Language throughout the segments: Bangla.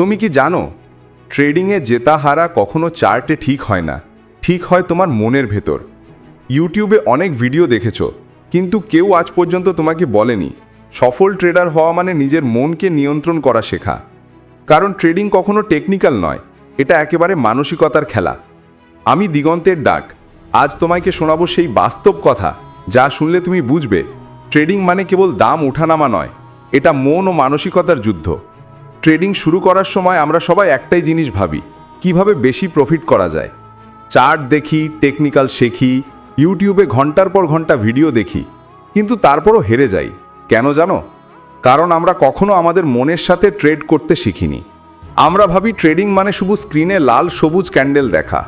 তুমি কি জানো ট্রেডিংয়ে জেতা হারা কখনো চার্টে ঠিক হয় না। ঠিক হয় তোমার মনের ভেতর। ইউটিউবে অনেক ভিডিও দেখেছ, কিন্তু কেউ আজ পর্যন্ত তোমাকে বলেনি, সফল ট্রেডার হওয়া মানে নিজের মনকে নিয়ন্ত্রণ করা শেখা। কারণ ট্রেডিং কখনো টেকনিক্যাল নয়, এটা একেবারে মানসিকতার খেলা। আমি দিগন্তের ডাক, আজ তোমাকে শোনাবো সেই বাস্তব কথা, যা শুনলে তুমি বুঝবে ট্রেডিং মানে কেবল দাম ওঠানামা নয়, এটা মন ও মানসিকতার যুদ্ধ। ট্রেডিং শুরু করার সময় আমরা সবাই একটাই জিনিস ভাবি, কীভাবে বেশি প্রফিট করা যায়? চার্ট দেখি টেকনিক্যাল শেখি ইউটিউবে ঘণ্টার পর ঘণ্টা ভিডিও দেখি, কিন্তু তারপরও হেরে যাই। কেন জানো? কারণ আমরা কখনো আমাদের মনের সাথে ট্রেড করতে শিখিনি। আমরা ভাবি ট্রেডিং মানে শুধু স্ক্রিনে লাল সবুজ ক্যান্ডেল দেখা,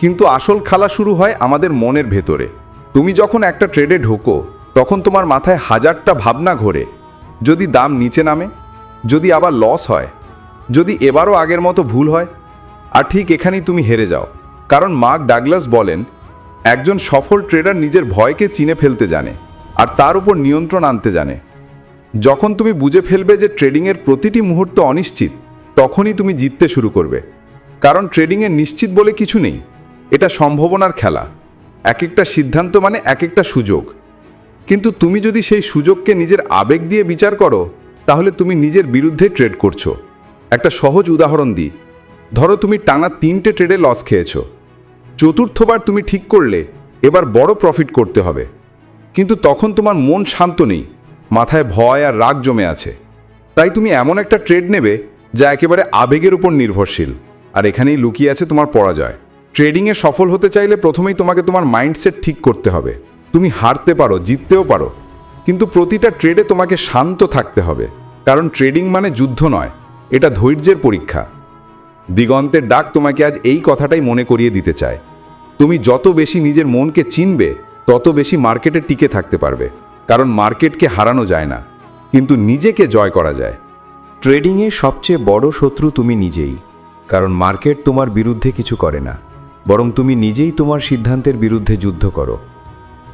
কিন্তু আসল খেলা শুরু হয় আমাদের মনের ভেতরে। তুমি যখন একটা ট্রেডে ঢোকো, তখন তোমার মাথায় হাজারটা ভাবনা ঘোরে, যদি দাম নিচে নামে যদি আবার লস হয়, যদি এবারও আগের মতো ভুল হয়, আর ঠিক এখানেই তুমি হেরে যাও। কারণ মার্ক ডাগলাস বলেন, একজন সফল ট্রেডার নিজের ভয়কে চিনে ফেলতে জানে, আর তার উপর নিয়ন্ত্রণ আনতে জানে। যখন তুমি বুঝে ফেলবে যে ট্রেডিংয়ের প্রতিটি মুহূর্ত অনিশ্চিত, তখনই তুমি জিততে শুরু করবে। কারণ ট্রেডিংয়ে নিশ্চিত বলে কিছু নেই, এটা সম্ভাবনার খেলা। এক একটা সিদ্ধান্ত মানে এক একটা সুযোগ। কিন্তু তুমি যদি সেই সুযোগকে নিজের আবেগ দিয়ে বিচার করো তাহলে তুমি নিজের বিরুদ্ধে ট্রেড করছ। একটা সহজ উদাহরণ দিই। ধরো তুমি টানা তিনটে ট্রেডে লস খেয়েছো। চতুর্থবার তুমি ঠিক করলে, এবার বড় প্রফিট করতে হবে। কিন্তু তখন তোমার মন শান্ত নেই, মাথায় ভয় আর রাগ জমে আছে। তাই তুমি এমন একটা ট্রেড নেবে, যা একেবারে আবেগের উপর নির্ভরশীল, আর এখানেই লুকিয়ে আছে তোমার পরাজয়। ট্রেডিংয়ে সফল হতে চাইলে প্রথমেই তোমাকে তোমার মাইন্ডসেট ঠিক করতে হবে। তুমি হারতে পারো, জিততেও পারো। কিন্তু প্রতিটা ট্রেডে তোমাকে শান্ত থাকতে হবে। কারণ ট্রেডিং মানে যুদ্ধ নয়, এটা ধৈর্যের পরীক্ষা। দিগন্তের ডাক তোমাকে আজ এই কথাটাই মনে করিয়ে দিতে চায়। তুমি যত বেশি নিজের মনকে চিনবে, তত বেশি মার্কেটে টিকে থাকতে পারবে। কারণ মার্কেটকে হারানো যায় না, কিন্তু নিজেকে জয় করা যায়। ট্রেডিংয়ে সবচেয়ে বড় শত্রু তুমি নিজেই, কারণ মার্কেট তোমার বিরুদ্ধে কিছু করে না, বরং তুমি নিজেই তোমার সিদ্ধান্তের বিরুদ্ধে যুদ্ধ করো।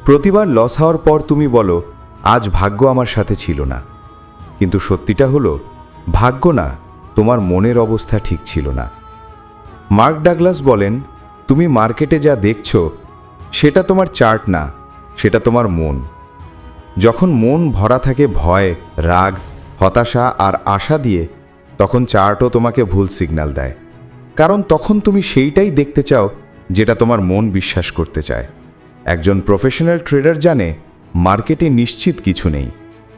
প্রতিবার লস হওয়ার পর তুমি বলো আজ ভাগ্য আমার সাথে ছিল না। কিন্তু সত্যিটা হলো, ভাগ্য না, তোমার মনের অবস্থা ঠিক ছিল না। মার্ক ডাগলাস বলেন, তুমি মার্কেটে যা দেখছ, সেটা তোমার চার্ট না, সেটা তোমার মন। যখন মন ভরা থাকে ভয়, রাগ, হতাশা আর আশা দিয়ে, তখন চার্টও তোমাকে ভুল সিগন্যাল দেয়। কারণ তখন তুমি সেইটাই দেখতে চাও, যেটা তোমার মন বিশ্বাস করতে চায়। একজন প্রফেশনাল ট্রেডার জানে মার্কেটে নিশ্চিত কিছু নেই।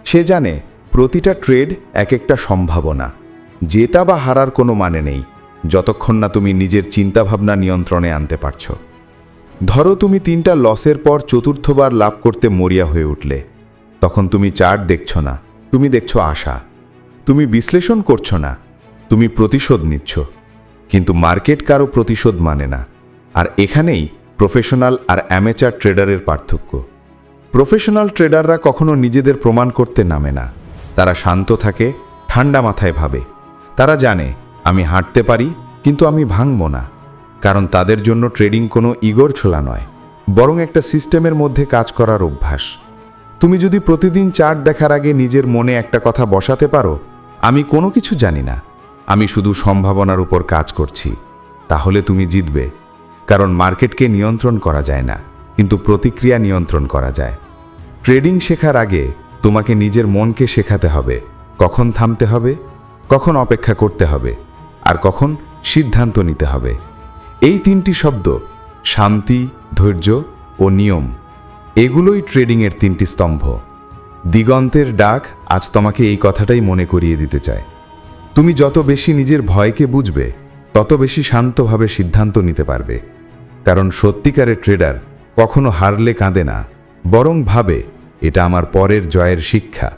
সে জানে প্রতিটা ট্রেড এক একটা সম্ভাবনা। জেতা বা হারার কোনো মানে নেই, যতক্ষণ না তুমি নিজের চিন্তাভাবনা নিয়ন্ত্রণে আনতে পারছ। ধরো তুমি তিনটা লসের পর চতুর্থবার লাভ করতে মরিয়া হয়ে উঠলে। তখন তুমি চার্ট দেখছ না, তুমি দেখছ আশা। তুমি বিশ্লেষণ করছ না, তুমি প্রতিশোধ নিচ্ছ। কিন্তু মার্কেট কারও প্রতিশোধ মানে না। আর এখানেই প্রফেশনাল আর অ্যামেচার ট্রেডারের পার্থক্য। প্রফেশনাল ট্রেডাররা কখনো নিজেদের প্রমাণ করতে নামে না। তারা শান্ত থাকে, ঠান্ডা মাথায় ভাবে। তারা জানে, আমি হাঁটতে পারি, কিন্তু আমি ভাঙব না। কারণ তাদের জন্য ট্রেডিং কোনো ইগোর ছোলা নয়, বরং একটা সিস্টেমের মধ্যে কাজ করার অভ্যাস। তুমি যদি প্রতিদিন চার্ট দেখার আগে নিজের মনে একটা কথা বসাতে পারো, আমি কোনো কিছু জানি না। আমি শুধু সম্ভাবনার উপর কাজ করছি। তাহলে তুমি জিতবে। কারণ মার্কেটকে নিয়ন্ত্রণ করা যায় না, কিন্তু প্রতিক্রিয়া নিয়ন্ত্রণ করা যায়। ট্রেডিং শেখার আগে তোমাকে নিজের মনকে শেখাতে হবে। কখন থামতে হবে, কখন অপেক্ষা করতে হবে, আর কখন সিদ্ধান্ত নিতে হবে। এই তিনটি শব্দ শান্তি, ধৈর্য ও নিয়ম, এগুলোই ট্রেডিংয়ের তিনটি স্তম্ভ। দিগন্তের ডাক আজ তোমাকে এই কথাটাই মনে করিয়ে দিতে চায়। তুমি যত বেশি নিজের ভয়কে বুঝবে, তত বেশি শান্তভাবে সিদ্ধান্ত নিতে পারবে। কারণ সত্যিকারের ট্রেডার কখনো হারলে কাঁদে না। বরং ভাবে, এটা আমার পরের জয়ের শিক্ষা।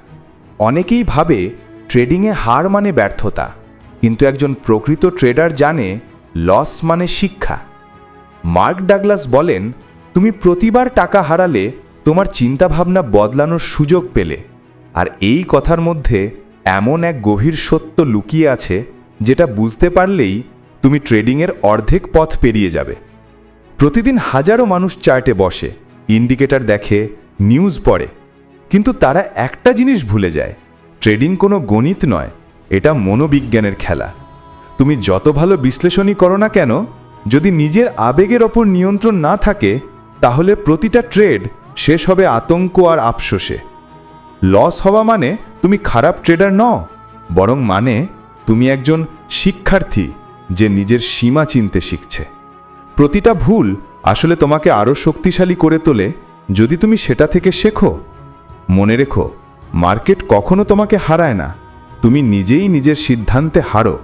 অনেকেই ভাবে, ট্রেডিংয়ে হার মানে ব্যর্থতা। কিন্তু একজন প্রকৃত ট্রেডার জানে, লস মানে শিক্ষা। মার্ক ডাগলাস বলেন, তুমি প্রতিবার টাকা হারালে, তোমার চিন্তাভাবনা বদলানোর সুযোগ পেলে। আর এই কথার মধ্যে এমন এক গভীর সত্য লুকিয়ে আছে, যেটা বুঝতে পারলেই তুমি ট্রেডিংয়ের অর্ধেক পথ পেরিয়ে যাবে। প্রতিদিন হাজারো মানুষ চার্টে বসে ইন্ডিকেটর দেখে, নিউজ পড়ে। কিন্তু তারা একটা জিনিস ভুলে যায়। ট্রেডিং কোনো গণিত নয়, এটা মনোবিজ্ঞানের খেলা। তুমি যত ভালো বিশ্লেষণই করো না কেন, যদি নিজের আবেগের ওপর নিয়ন্ত্রণ না থাকে, তাহলে প্রতিটা ট্রেড শেষ হবে আতঙ্ক আর আফসোসে। লস হওয়া মানে তুমি খারাপ ট্রেডার নও, বরং মানে তুমি একজন শিক্ষার্থী যে নিজের সীমা চিনতে শিখছে। প্রতিটা ভুল আসলে তোমাকে আরও শক্তিশালী করে তোলে যদি তুমি সেটা থেকে শেখো। মনে রেখো, মার্কেট কখনো তোমাকে হারায় না। তুমি নিজেই নিজের সিদ্ধান্তে হারো।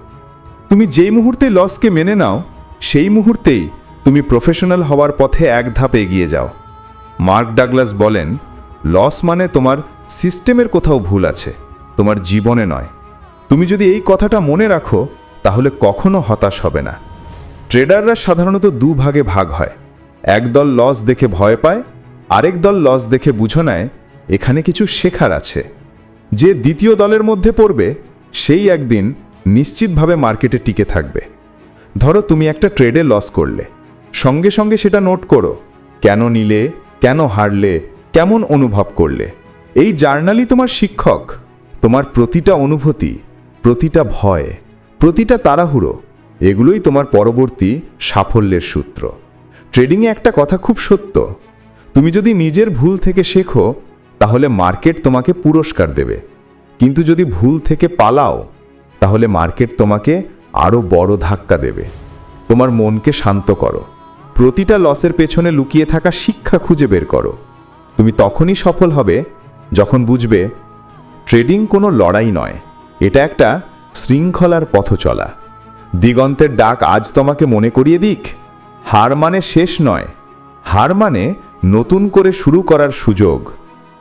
তুমি যেই মুহূর্তে লসকে মেনে নাও, সেই মুহূর্তেই তুমি প্রফেশনাল হওয়ার পথে এক ধাপ এগিয়ে যাও। মার্ক ডাগলাস বলেন, লস মানে তোমার সিস্টেমের কোথাও ভুল আছে, তোমার জীবনে নয়। তুমি যদি এই কথাটা মনে রাখো, তাহলে কখনো হতাশ হবে না। ট্রেডাররা সাধারণত দু ভাগে ভাগ হয়। এক দল লস দেখে ভয় পায়, আরেক দল লস দেখে বুঝো নেয়, এখানে কিছু শেখার আছে। যে দ্বিতীয় দলের মধ্যে পড়বে, সেই একদিন নিশ্চিতভাবে মার্কেটে টিকে থাকবে। ধরো তুমি একটা ট্রেডে লস করলে। সঙ্গে সঙ্গে সেটা নোট করো, কেন নিলে, কেন হারলে, কেমন অনুভব করলে। এই জার্নালই তোমার শিক্ষক। তোমার প্রতিটা অনুভূতি, প্রতিটা ভয়, প্রতিটা তাড়াহুড়ো, এগুলোই তোমার পরবর্তী সাফল্যের সূত্র। ট্রেডিংয়ে একটা কথা খুব সত্য। তুমি যদি নিজের ভুল থেকে শেখো, তাহলে মার্কেট তোমাকে পুরস্কার দেবে। কিন্তু যদি ভুল থেকে পালাও, তাহলে মার্কেট তোমাকে আরও বড় ধাক্কা দেবে। তোমার মনকে শান্ত করো। প্রতিটা লসের পেছনে লুকিয়ে থাকা শিক্ষা খুঁজে বের করো। তুমি তখনই সফল হবে যখন বুঝবে, ট্রেডিং কোনো লড়াই নয়। এটা একটা শৃঙ্খলার পথ চলা দিগন্তের ডাক আজ তোমাকে মনে করিয়ে দিক? হার মানে শেষ নয়। হার মানে নতুন করে শুরু করার সুযোগ।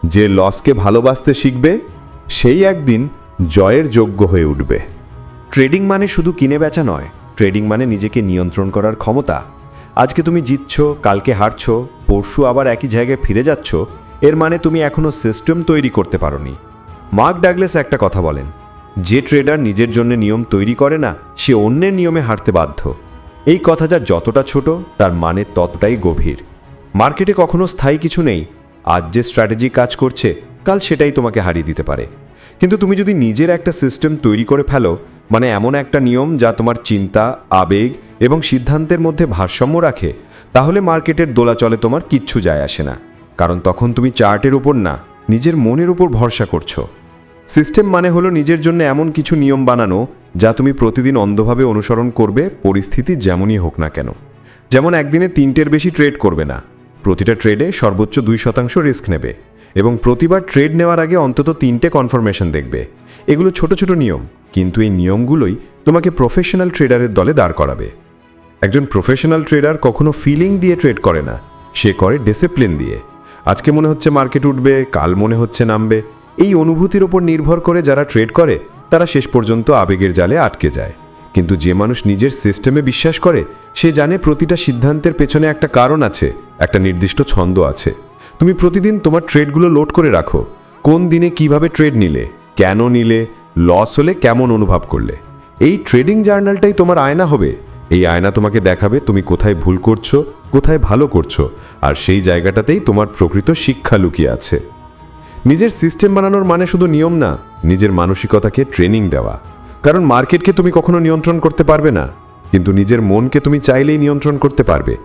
যে লসকে ভালোবাসতে শিখবে, সেই একদিন জয়ের যোগ্য হয়ে উঠবে। ট্রেডিং মানে শুধু কিনে বেচা নয়, ট্রেডিং মানে নিজেকে নিয়ন্ত্রণ করার ক্ষমতা। আজকে তুমি জিতছ, কালকে হারছো, পরশু আবার একই জায়গায় ফিরে যাচ্ছ, এর মানে তুমি এখনও সিস্টেম তৈরি করতে পারোনি। মার্ক ডাগলেস একটা কথা বলেন, যে ট্রেডার নিজের জন্য নিয়ম তৈরি করে না, সে অন্যের নিয়মে হারতে বাধ্য। এই কথাটা যতটা ছোট, তার মানে ততটাই গভীর। মার্কেটে কখনো স্থায়ী কিছু নেই। আজ যে স্ট্র্যাটেজি কাজ করছে, কাল সেটাই তোমাকে হারিয়ে দিতে পারে। কিন্তু তুমি যদি নিজের একটা সিস্টেম তৈরি করে ফেলো মানে এমন একটা নিয়ম যা তোমার চিন্তা, আবেগ এবং সিদ্ধান্তের মধ্যে ভারসাম্য রাখে, তাহলে মার্কেটের দোলাচলে তোমার কিচ্ছু যায় আসে না। কারণ তখন তুমি চার্টের উপর না, নিজের মনের উপর ভরসা করছ। সিস্টেম মানে হলো নিজের জন্য এমন কিছু নিয়ম বানানো যা তুমি প্রতিদিন অন্ধভাবে অনুসরণ করবে, পরিস্থিতি যেমনই হোক না কেন। যেমন একদিনে তিনটের বেশি ট্রেড করবে না। প্রতিটা ট্রেডে সর্বোচ্চ দুই শতাংশ রিস্ক নেবে এবং প্রতিবার ট্রেড নেওয়ার আগে অন্তত তিনটে কনফার্মেশন দেখবে। এগুলো ছোট ছোট নিয়ম, কিন্তু এই নিয়মগুলোই তোমাকে প্রফেশনাল ট্রেডারের দলে দাঁড় করাবে। একজন প্রফেশনাল ট্রেডার কখনো ফিলিং দিয়ে ট্রেড করে না, সে করে ডিসিপ্লিন দিয়ে। আজকে মনে হচ্ছে মার্কেট উঠবে, কাল মনে হচ্ছে নামবে। এই অনুভূতির ওপর নির্ভর করে যারা ট্রেড করে, তারা শেষ পর্যন্ত আবেগের জালে আটকে যায়। কিন্তু যে মানুষ নিজের সিস্টেমে বিশ্বাস করে, সে জানে প্রতিটা সিদ্ধান্তের পেছনে একটা কারণ আছে, একটা নির্দিষ্ট ছন্দ আছে। তুমি প্রতিদিন তোমার ট্রেডগুলো লোড করে রাখো। কোন দিনে কীভাবে ট্রেড নিলে, কেন নিলে, লস হলে কেমন অনুভব করলে। এই ট্রেডিং জার্নালটাই তোমার আয়না হবে। এই আয়না তোমাকে দেখাবে তুমি কোথায় ভুল করছ, কোথায় ভালো করছ, আর সেই জায়গাটাতেই তোমার প্রকৃত শিক্ষা লুকিয়ে আছে। নিজের সিস্টেম বানানোর মানে শুধু নিয়ম না, নিজের মানসিকতাকে ট্রেনিং দেওয়া। কারণ মার্কেটকে তুমি কখনো নিয়ন্ত্রণ করতে পারবে না, কিন্তু নিজের মনকে তুমি চাইলেই নিয়ন্ত্রণ করতে পারবে।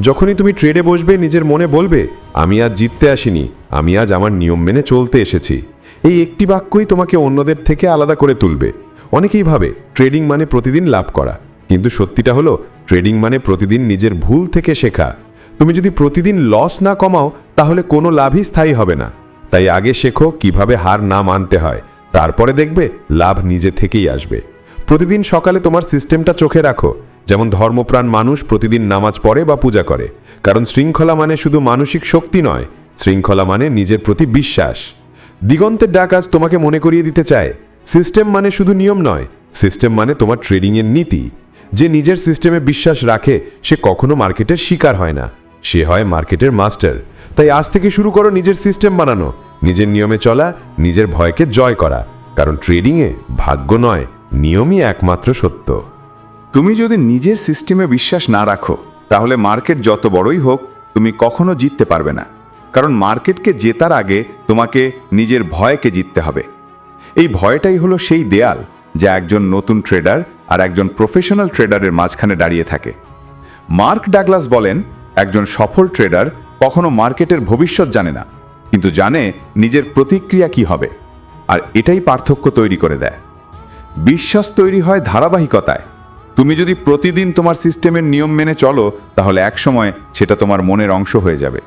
যখনই তুমি ট্রেডে বসবে, নিজের মনে বলবে, আমি আজ জিততে আসিনি, আমি আজ আমার নিয়ম মেনে চলতে এসেছি। এই একটি বাক্যই তোমাকে অন্যদের থেকে আলাদা করে তুলবে। অনেকেই ভাবে, ট্রেডিং মানে প্রতিদিন লাভ করা। কিন্তু সত্যিটা হলো, ট্রেডিং মানে প্রতিদিন নিজের ভুল থেকে শেখা। তুমি যদি প্রতিদিন লস না কমাও, তাহলে কোনো লাভই স্থায়ী হবে না। তাই আগে শেখো কীভাবে হার না মানতে হয়। তারপরে দেখবে লাভ নিজে থেকেই আসবে। প্রতিদিন সকালে তোমার সিস্টেমটা চোখে রাখো। যেমন ধর্মপ্রাণ মানুষ প্রতিদিন নামাজ পড়ে বা পূজা করে। কারণ শৃঙ্খলা মানে শুধু মানসিক শক্তি নয়, শৃঙ্খলা মানে নিজের প্রতি বিশ্বাস। দিগন্তের ডাক আজ তোমাকে মনে করিয়ে দিতে চায়, সিস্টেম মানে শুধু নিয়ম নয়, সিস্টেম মানে তোমার ট্রেডিংয়ের নীতি। যে নিজের সিস্টেমে বিশ্বাস রাখে, সে কখনো মার্কেটের শিকার হয় না। সে হয় মার্কেটের মাস্টার। তাই আজ থেকে শুরু করো নিজের সিস্টেম বানানো। নিজের নিয়মে চলা, নিজের ভয়কে জয় করা। কারণ ট্রেডিংয়ে ভাগ্য নয়, নিয়মই একমাত্র সত্য। তুমি যদি নিজের সিস্টেমে বিশ্বাস না রাখো, তাহলে মার্কেট যত বড়ই হোক, তুমি কখনো জিততে পারবে না। কারণ মার্কেটকে জেতার আগে তোমাকে নিজের ভয়কে জিততে হবে। এই ভয়টাই হলো সেই দেয়াল, যা একজন নতুন ট্রেডার আর একজন প্রফেশনাল ট্রেডারের মাঝখানে দাঁড়িয়ে থাকে। মার্ক ডাগলাস বলেন, একজন সফল ট্রেডার কখনো মার্কেটের ভবিষ্যৎ জানে না, কিন্তু জানে নিজের প্রতিক্রিয়া কি হবে, আর এটাই পার্থক্য তৈরি করে দেয়। বিশ্বাস তৈরি হয় ধারাবাহিকতায়। তুমি যদি প্রতিদিন তোমার সিস্টেমের নিয়ম মেনে চলো, তাহলে একসময় সেটা তোমার মনের অংশ হয়ে যাবে।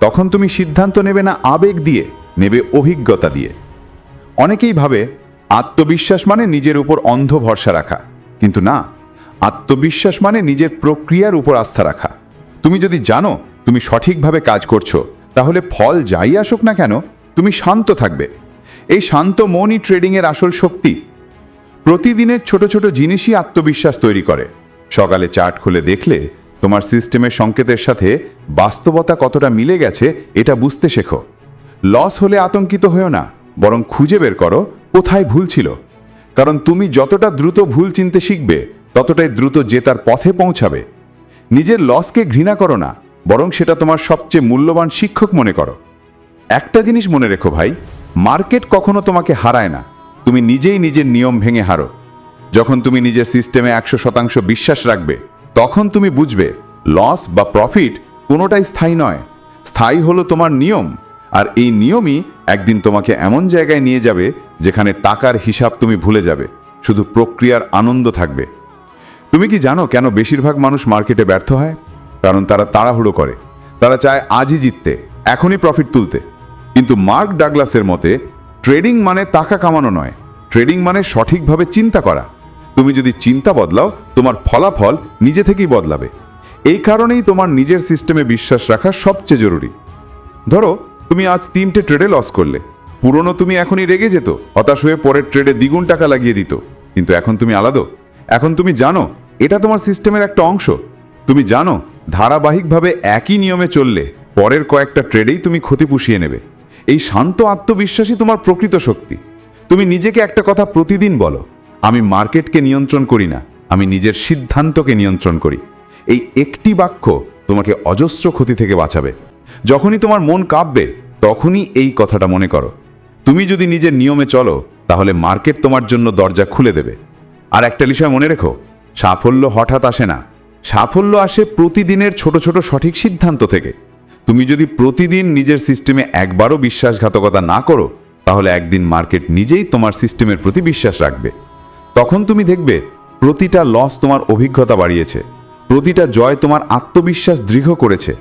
তখন তুমি সিদ্ধান্ত নেবে না আবেগ দিয়ে, নেবে অভিজ্ঞতা দিয়ে। অনেকেই ভাবে, আত্মবিশ্বাস মানে নিজের উপর অন্ধ ভরসা রাখা। কিন্তু না, আত্মবিশ্বাস মানে নিজের প্রক্রিয়ার উপর আস্থা রাখা। তুমি যদি জানো তুমি সঠিকভাবে কাজ করছ, তাহলে ফল যাই আসুক না কেন, তুমি শান্ত থাকবে। এই শান্ত মনই ট্রেডিংয়ের আসল শক্তি। প্রতিদিনের ছোট ছোট জিনিসই আত্মবিশ্বাস তৈরি করে। সকালে চার্ট খুলে দেখলে তোমার সিস্টেমের সংকেতের সাথে বাস্তবতা কতটা মিলে গেছে, এটা বুঝতে শেখো। লস হলে আতঙ্কিত হয়েও না, বরং খুঁজে বের করো, কোথায় ভুল ছিল। কারণ তুমি যতটা দ্রুত ভুল চিনতে শিখবে, ততটাই দ্রুত জেতার পথে পৌঁছাবে। নিজের লসকে ঘৃণা করো না বরং সেটা তোমার সবচেয়ে মূল্যবান শিক্ষক মনে করো। একটা জিনিস মনে রেখো ভাই, মার্কেট কখনো তোমাকে হারায় না। তুমি নিজেই নিজের নিয়ম ভেঙে হারো। যখন তুমি নিজের সিস্টেমে একশো শতাংশ বিশ্বাস রাখবে, তখন তুমি বুঝবে, লস বা প্রফিট কোনোটাই স্থায়ী নয়। স্থায়ী হলো তোমার নিয়ম, আর এই নিয়মই একদিন তোমাকে এমন জায়গায় নিয়ে যাবে, যেখানে টাকার হিসাব তুমি ভুলে যাবে, শুধু প্রক্রিয়ার আনন্দ থাকবে। তুমি কি জানো কেন বেশিরভাগ মানুষ মার্কেটে ব্যর্থ হয়? কারণ তারা তাড়াহুড়ো করে। তারা চায় আজই জিততে, এখনই প্রফিট তুলতে। কিন্তু মার্ক ডাগলাসের মতে, ট্রেডিং মানে টাকা কামানো নয়, ট্রেডিং মানে সঠিকভাবে চিন্তা করা। তুমি যদি চিন্তা বদলাও, তোমার ফলাফল নিজে থেকেই বদলাবে। এই কারণেই তোমার নিজের সিস্টেমে বিশ্বাস রাখা সবচেয়ে জরুরি। ধরো, তুমি আজ তিনটে ট্রেডে লস করলে। পুরনো তুমি এখনই রেগে যেত, হতাশ হয়ে পরের ট্রেডে দ্বিগুণ টাকা লাগিয়ে দিত। কিন্তু এখন তুমি আলাদা। এখন তুমি জানো, এটা তোমার সিস্টেমের একটা অংশ। তুমি জানো ধারাবাহিকভাবে একই নিয়মে চললে পরের কয়েকটা ট্রেডেই তুমি ক্ষতি পুষিয়ে নেবে। এই শান্ত আত্মবিশ্বাসই তোমার প্রকৃত শক্তি। তুমি নিজেকে একটা কথা প্রতিদিন বলো, আমি মার্কেটকে নিয়ন্ত্রণ করি না, আমি নিজের সিদ্ধান্তকে নিয়ন্ত্রণ করি। এই একটি বাক্য তোমাকে অজস্র ক্ষতি থেকে বাঁচাবে। যখনই তোমার মন কাঁপবে, তখনই এই কথাটা মনে করো। তুমি যদি নিজের নিয়মে চলো, তাহলে মার্কেট তোমার জন্য দরজা খুলে দেবে। আর একটা বিষয় মনে রেখো, সাফল্য হঠাৎ আসে না সাফল্য আসে প্রতিদিনের ছোট ছোট সঠিক সিদ্ধান্ত থেকে। তুমি যদি প্রতিদিন নিজের সিস্টেমে একবারও বিশ্বাসঘাতকতা না করো, তাহলে একদিন মার্কেট নিজেই তোমার সিস্টেমের প্রতি বিশ্বাস রাখবে। তখন তুমি দেখবে প্রতিটা লস তোমার অভিজ্ঞতা বাড়িয়েছে, প্রতিটা জয় তোমার আত্মবিশ্বাস দৃঢ় করেছে।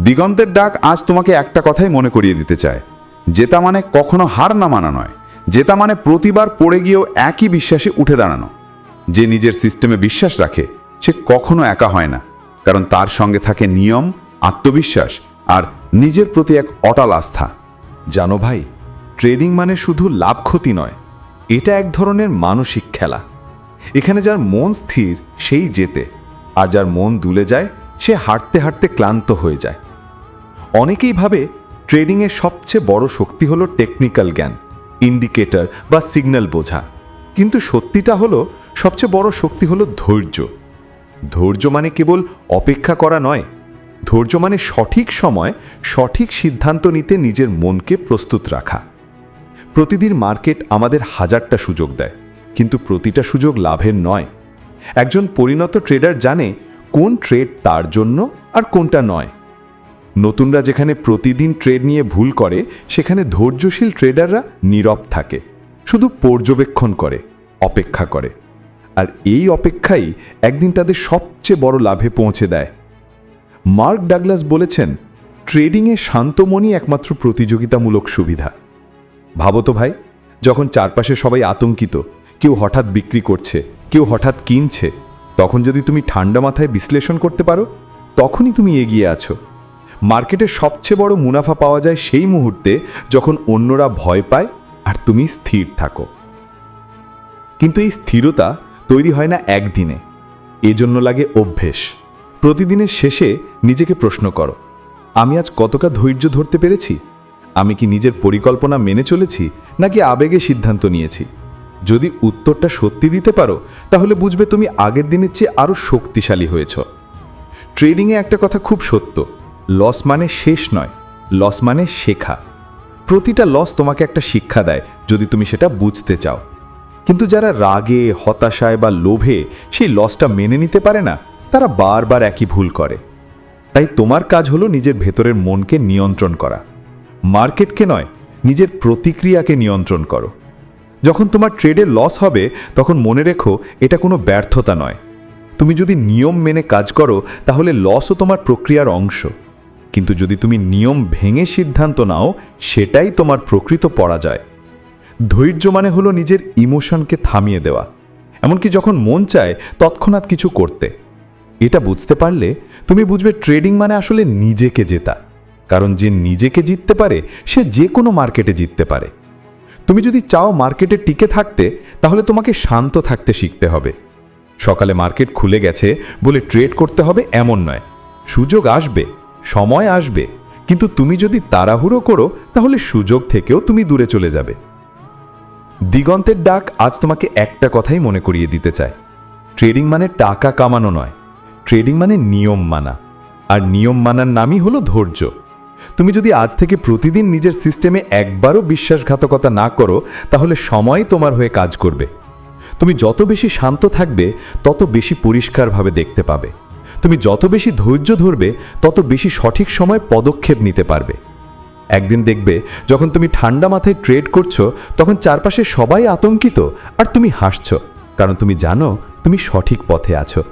দিগন্তের ডাক আজ তোমাকে একটা কথাই মনে করিয়ে দিতে চায়, জেতা মানে কখনো হার না মানা নয়, জেতা মানে প্রতিবার পড়ে গিয়েও একই বিশ্বাসে উঠে দাঁড়ানো। যে নিজের সিস্টেমে বিশ্বাস রাখে সে কখনো একা হয় না, কারণ তার সঙ্গে থাকে নিয়ম, আত্মবিশ্বাস আর নিজের প্রতি এক অটাল আস্থা। জানো ভাই, ট্রেডিং মানে শুধু লাভ ক্ষতি নয়, এটা এক ধরনের মানসিক খেলা। এখানে যার মন স্থির, সেই জেতে, আর যার মন দুলে যায়, সে হাঁটতে হাঁটতে ক্লান্ত হয়ে যায়। অনেকেই ভাবে ট্রেডিংয়ের সবচেয়ে বড় শক্তি হলো টেকনিক্যাল জ্ঞান, ইন্ডিকেটর বা সিগন্যাল বোঝা। কিন্তু সত্যিটা হলো, সবচেয়ে বড় শক্তি হলো ধৈর্য। ধৈর্য মানে কেবল অপেক্ষা করা নয়। ধৈর্য মানে সঠিক সময় সঠিক সিদ্ধান্ত নিতে নিজের মনকে প্রস্তুত রাখা। প্রতিদিন মার্কেট আমাদের হাজারটা সুযোগ দেয়, কিন্তু প্রতিটা সুযোগ লাভের নয়। একজন পরিণত ট্রেডার জানে কোন ট্রেড তার জন্য আর কোনটা নয়। নতুনরা যেখানে প্রতিদিন ট্রেড নিয়ে ভুল করে, সেখানে ধৈর্যশীল ট্রেডাররা নীরব থাকে। শুধু পর্যবেক্ষণ করে, অপেক্ষা করে। আর এই অপেক্ষাই একদিন তাদের সবচেয়ে বড় লাভে পৌঁছে দেয়। মার্ক ডাগলাস বলেছেন, ট্রেডিংয়ে শান্তমনই একমাত্র প্রতিযোগিতামূলক সুবিধা। ভাবো তো ভাই, যখন চারপাশে সবাই আতঙ্কিত, কেউ হঠাৎ বিক্রি করছে, কেউ হঠাৎ কিনছে, তখন যদি তুমি ঠান্ডা মাথায় বিশ্লেষণ করতে পারো, তখনই তুমি এগিয়ে আছো। মার্কেটে সবচেয়ে বড় মুনাফা পাওয়া যায় সেই মুহূর্তে যখন অন্যরা ভয় পায় আর তুমি স্থির থাকো। কিন্তু এই স্থিরতা তৈরি হয় না একদিনে। এজন্য লাগে অভ্যেস। প্রতিদিনের শেষে নিজেকে প্রশ্ন করো, আমি আজ কতটা ধৈর্য ধরতে পেরেছি? আমি কি নিজের পরিকল্পনা মেনে চলেছি, নাকি আবেগে সিদ্ধান্ত নিয়েছি? যদি উত্তরটা সত্যি দিতে পারো, তাহলে বুঝবে তুমি আগের দিনের চেয়ে আরও শক্তিশালী হয়েছ। ট্রেডিংয়ে একটা কথা খুব সত্য, লস মানে শেষ নয়, লস মানে শেখা। প্রতিটা লস তোমাকে একটা শিক্ষা দেয়, যদি তুমি সেটা বুঝতে চাও। কিন্তু যারা রাগে, হতাশায় বা লোভে সেই লসটা মেনে নিতে পারে না, তারা বারবার একই ভুল করে। তাই তোমার কাজ হলো নিজের ভেতরের মনকে নিয়ন্ত্রণ করা। মার্কেটকে নয়, নিজের প্রতিক্রিয়াকে নিয়ন্ত্রণ করো। যখন তোমার ট্রেডে লস হবে, তখন মনে রেখো, এটা কোনো ব্যর্থতা নয়। তুমি যদি নিয়ম মেনে কাজ করো, তাহলে লসও তোমার প্রক্রিয়ার অংশ। কিন্তু যদি তুমি নিয়ম ভেঙে সিদ্ধান্ত নাও, সেটাই তোমার প্রকৃত পরাজয়। ধৈর্য মানে হলো নিজের ইমোশনকে থামিয়ে দেওয়া। এমনকি যখন মন চায়, তৎক্ষণাৎ কিছু করতে। এটা বুঝতে পারলে তুমি বুঝবে ট্রেডিং মানে আসলে নিজেকে জেতা। কারণ যে নিজেকে জিততে পারে, সে যে কোনো মার্কেটে জিততে পারে। তুমি যদি চাও মার্কেটে টিকে থাকতে, তাহলে তোমাকে শান্ত থাকতে শিখতে হবে। সকালে মার্কেট খুলে গেছে বলে ট্রেড করতে হবে এমন নয়। সুযোগ আসবে, সময় আসবে। কিন্তু তুমি যদি তাড়াহুড়ো করো, তাহলে সুযোগ থেকেও তুমি দূরে চলে যাবে। দিগন্তের ডাক আজ তোমাকে একটা কথাই মনে করিয়ে দিতে চায়। ট্রেডিং মানে টাকা কামানো নয়, ট্রেডিং মানে নিয়ম মানা। আর নিয়ম মানার নামই হলো ধৈর্য। তুমি যদি আজ থেকে প্রতিদিন নিজের সিস্টেমে একবারও বিশ্বাসঘাতকতা না করো, তাহলে সময় তোমার হয়ে কাজ করবে। তুমি যত বেশি শান্ত থাকবে, তত বেশি পরিষ্কারভাবে দেখতে পাবে। তুমি যত বেশি ধৈর্য ধরবে, তত বেশি সঠিক সময় পদক্ষেপ নিতে পারবে। একদিন দেখবে, যখন তুমি ঠান্ডা মাথায় ট্রেড করছ, তখন চারপাশে সবাই আতঙ্কিত আর তুমি হাসছো, কারণ তুমি জানো তুমি সঠিক পথে আছো।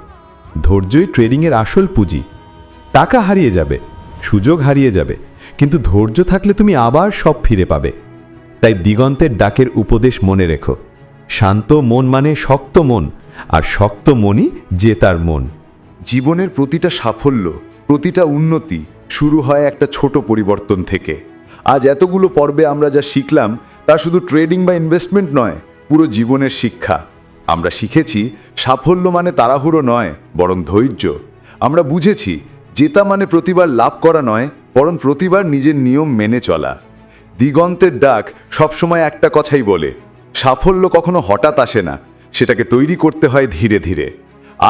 ধৈর্যই ট্রেডিংয়ের আসল পুঁজি। টাকা হারিয়ে যাবে, সুযোগ হারিয়ে যাবে, কিন্তু ধৈর্য থাকলে তুমি আবার সব ফিরে পাবে। তাই দিগন্তের ডাকের উপদেশ মনে রেখো, শান্ত মন মানে শক্ত মন, আর শক্ত মনই জেতার মন। জীবনের প্রতিটা সাফল্য, প্রতিটা উন্নতি শুরু হয় একটা ছোট পরিবর্তন থেকে। আজ এতগুলো পর্বে আমরা যা শিখলাম, তা শুধু ট্রেডিং বা ইনভেস্টমেন্ট নয়, পুরো জীবনের শিক্ষা। আমরা শিখেছি, সাফল্য মানে তাড়াহুড়ো নয়, বরং ধৈর্য। আমরা বুঝেছি, জেতা মানে প্রতিবার লাভ করা নয়, বরং প্রতিবার নিজের নিয়ম মেনে চলা। দিগন্তের ডাক সবসময় একটা কথাই বলে, সাফল্য কখনো হঠাৎ আসে না, সেটাকে তৈরি করতে হয় ধীরে ধীরে।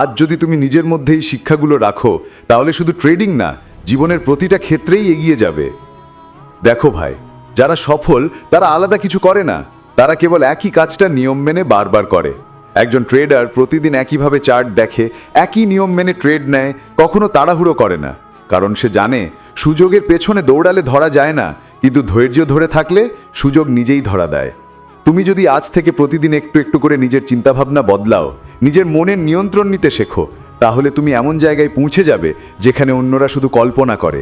আজ যদি তুমি নিজের মধ্যে এই শিক্ষাগুলো রাখো, তাহলে শুধু ট্রেডিং না জীবনের প্রতিটা ক্ষেত্রেই এগিয়ে যাবে। দেখো ভাই, যারা সফল, তারা আলাদা কিছু করে না। তারা কেবল একই কাজটা নিয়ম মেনে বারবার করে। একজন ট্রেডার প্রতিদিন একইভাবে চার্ট দেখে, একই নিয়ম মেনে ট্রেড নেয়, কখনো তাড়াহুড়ো করে না। কারণ সে জানে, সুযোগের পেছনে দৌড়ালে ধরা যায় না, কিন্তু ধৈর্য ধরে থাকলে সুযোগ নিজেই ধরা দেয়। তুমি যদি আজ থেকে প্রতিদিন একটু একটু করে নিজের চিন্তাভাবনা বদলাও, নিজের মনের নিয়ন্ত্রণ নিতে শেখো তাহলে তুমি এমন জায়গায় পৌঁছে যাবে যেখানে অন্যরা শুধু কল্পনা করে।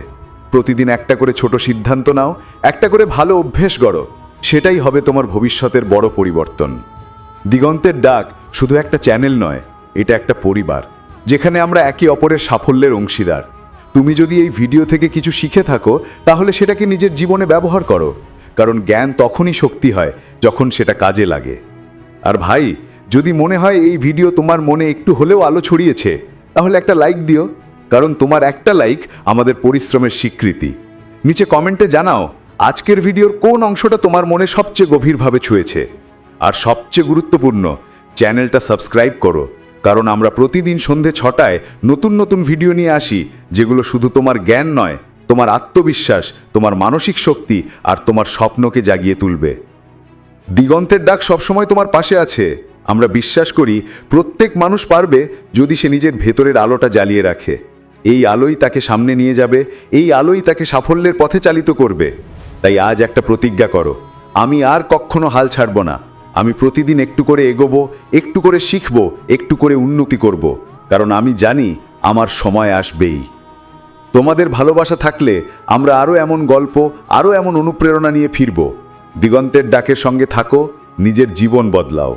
প্রতিদিন একটা করে ছোট সিদ্ধান্ত নাও, একটা করে ভালো অভ্যেস গড়ো। সেটাই হবে তোমার ভবিষ্যতের বড় পরিবর্তন। দিগন্তের ডাক শুধু একটা চ্যানেল নয়, এটা একটা পরিবার, যেখানে আমরা একে অপরের সাফল্যের অংশীদার। তুমি যদি এই ভিডিও থেকে কিছু শিখে থাকো, তাহলে সেটাকে নিজের জীবনে ব্যবহার করো, কারণ জ্ঞান তখনই শক্তি হয় যখন সেটা কাজে লাগে। আর ভাই, যদি মনে হয় এই ভিডিও তোমার মনে একটু হলেও আলো ছড়িয়েছে তাহলে একটা লাইক দিও। কারণ তোমার একটা লাইক আমাদের পরিশ্রমের স্বীকৃতি। নিচে কমেন্টে জানাও, আজকের ভিডিওর কোন অংশটা তোমার মনে সবচেয়ে গভীরভাবে ছুঁয়েছে? আর সবচেয়ে গুরুত্বপূর্ণ, চ্যানেলটা সাবস্ক্রাইব করো। কারণ আমরা প্রতিদিন সন্ধে ছটায় নতুন নতুন ভিডিও নিয়ে আসি, যেগুলো শুধু তোমার জ্ঞান নয়, তোমার আত্মবিশ্বাস, তোমার মানসিক শক্তি আর তোমার স্বপ্নকে জাগিয়ে তুলবে। দিগন্তের ডাক সবসময় তোমার পাশে আছে। আমরা বিশ্বাস করি প্রত্যেক মানুষ পারবে যদি সে নিজের ভেতরের আলোটা জ্বালিয়ে রাখে। এই আলোই তাকে সামনে নিয়ে যাবে, এই আলোই তাকে সাফল্যের পথে চালিত করবে। তাই আজ একটা প্রতিজ্ঞা করো, আমি আর কখনো হাল ছাড়ব না। আমি প্রতিদিন একটু করে এগোবো, একটু করে শিখব, একটু করে উন্নতি করব, কারণ আমি জানি আমার সময় আসবেই। তোমাদের ভালোবাসা থাকলে আমরা আরও এমন গল্প, আরও এমন অনুপ্রেরণা নিয়ে ফিরব। দিগন্তের ডাকের সঙ্গে থাকো, নিজের জীবন বদলাও।